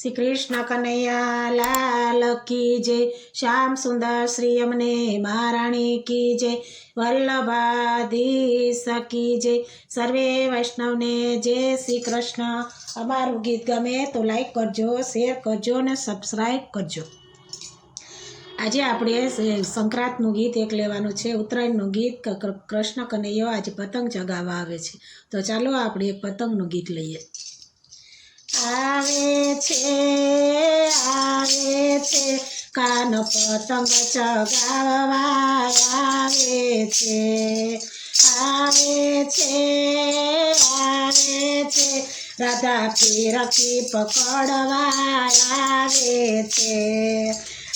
શ્રી કૃષ્ણ કનૈયા લાલ કી જય, શ્યામ સુંદર શ્રી અમને મહારાણી કી જય, વલ્લભાધીશ કી જય. સર્વે વૈષ્ણવને જય શ્રી કૃષ્ણ અમારું ગીત ગમે તો લાઈક કરજો શેર કરજો અને સબસ્ક્રાઈબ કરજો. આજે આપણે સંક્રાંતનું ગીત એક લેવાનું છે, ઉત્તરાયણનું ગીત કૃષ્ણ કનૈયો આજે પતંગ ચગાવવા આવે છે. તો ચાલો આપણે એક પતંગનું ગીત લઈએ. આવે છે આવે છે કાન પતંગ ચગાવવા આવે છે આવે છે આવે છે રાધા ફીરકી પકડવા આવે છે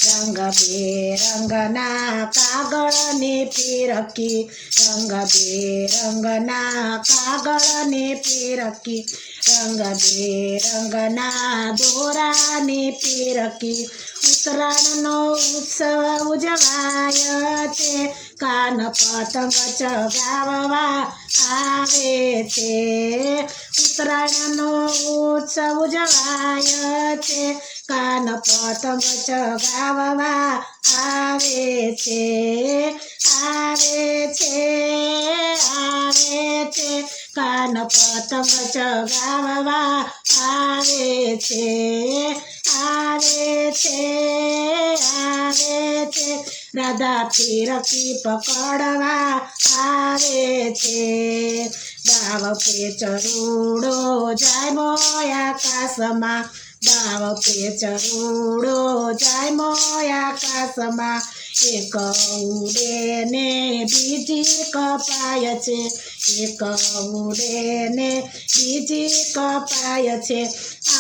રંગ બેરંગના કાગળને ફીરકી રંગ બેરંગના કાગળને ફીરકી રંગ બેરંગના દોરાને ફીરકી ઉત્તરાયણનો ઉત્સવ ઉજવાય છે કાન પતંગ ચગાવવા આવે છે. ઉત્તરાયણનો ઉત્સવ ઉજવાય છે. કાન પતંગ ચગાવવા આવે છે. આવે છે આવે છે. કાન પતંગ ચગાવવા આવે છે. આવે છે આવે છે. રાધા પીરકી પકડવા આવે છે. દાવ પે ચરૂડો જાય આકાશમાં. દાવ પે ચરૂડો જાય આકાશમાં. એક ઉડે ને બીજી કપાય છે. એક ઉડે ને બીજી કપાય છે.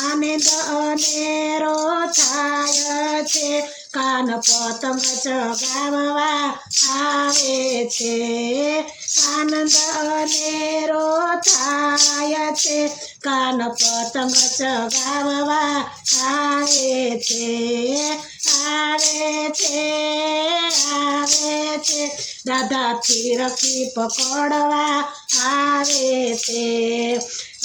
આનંદ અનેરો થાય છે. કાન પતંગ ચગાવવા આવે છે આનંદ અનેરો થાય છે કાન પતંગ ચગાવવા આવે છે આવે છે આવે છે દાદા ફીરકી પકડવા આવે છે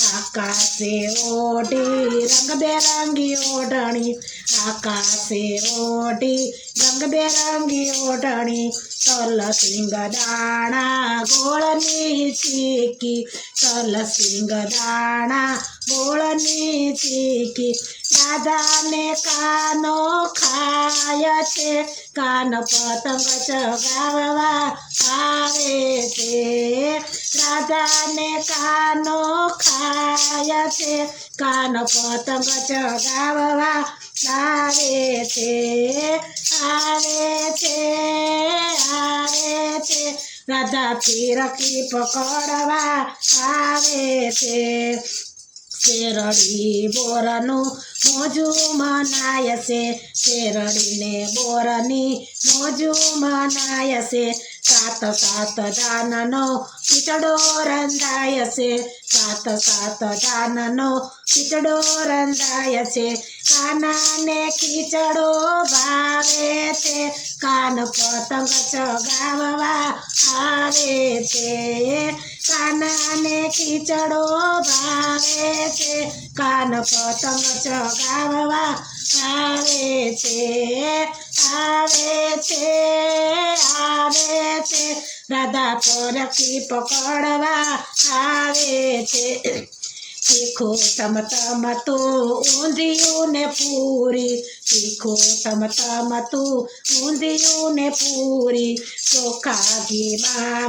આકાશે ઓઢી રંગબેરંગી ઓઢણી આકાશે ઓઢી રંગબેરંગી ઓઢણી તલસિંગ દાણા ગોળની ચીકી તલસિંગ દાણા ગોળની ચીકી રાધાને કાનો ખાય છે. કાન પતંગ ચગાવવા આવે છે. રાધાને કાનો ખાય છે. કાન પતંગ ચગાવવા આવે છે. આવે છે આવે છે. રાધા ફીરકી પકડવા આવે છે. શેરડી બોરાનું મોજું મનાય છે. શેરડીને બોરાની મોજું મનાય છે. સાત સાત દાનનો ખીચડો રંધાય છે. સાત સાત દાનનો ખીચડો રંધાય છે. કાનાને ખીચડો ભાવે છે. કાન પતંગ ચગાવવા આવે છે. કાનાને ખીચડો ભાવે છે. કાન પતંગ ચગાવવા આવે છે. આવે છે. આવે છે. રાધા પરથી પકડવા આવે છે. શીખો તમ તમ તો ઊંધિયું ને પૂરી. શીખો તમ તમ તો ઊંધિયું ને પૂરી. ચોખા ઘી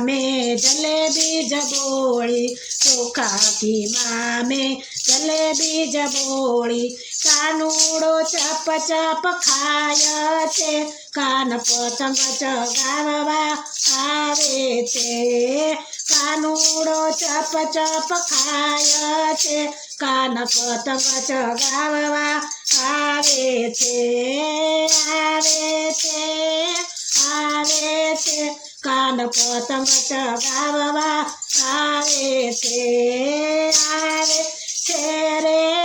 મેં જલેબી જબોળી. ચોખા ઘી મામે જલેબી જબોળી. કાનુડો ચપ ચપ ખાય છે. કાન પતંગ ચગાવવા આવે છે. કાનુડો ચપ ચપ ખાય છે. કાન પતંગ ચગાવવા આવે છે. આવે છે. આવે છે. કાન પતંગ ચગાવવા આવે છે. આવે છે રે.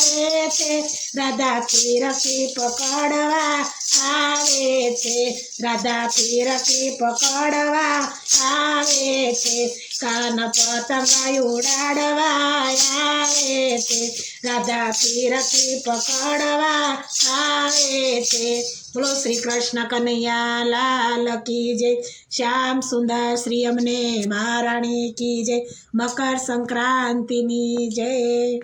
આવે છે. રાધા પીરકી પકડવા આવે છે. રાધા પીરકી પકડવા આવે છે. કાન પતંગાઈ ઉડાડવા આવે છે. રાધા પીરકી પકડવા આવે છે. બોલો શ્રી કૃષ્ણ કનૈયા લાલ કી જય. શ્યામ સુંદર શ્રી અમને મહારાણી કી જય. મકર સંક્રાંતિની જય.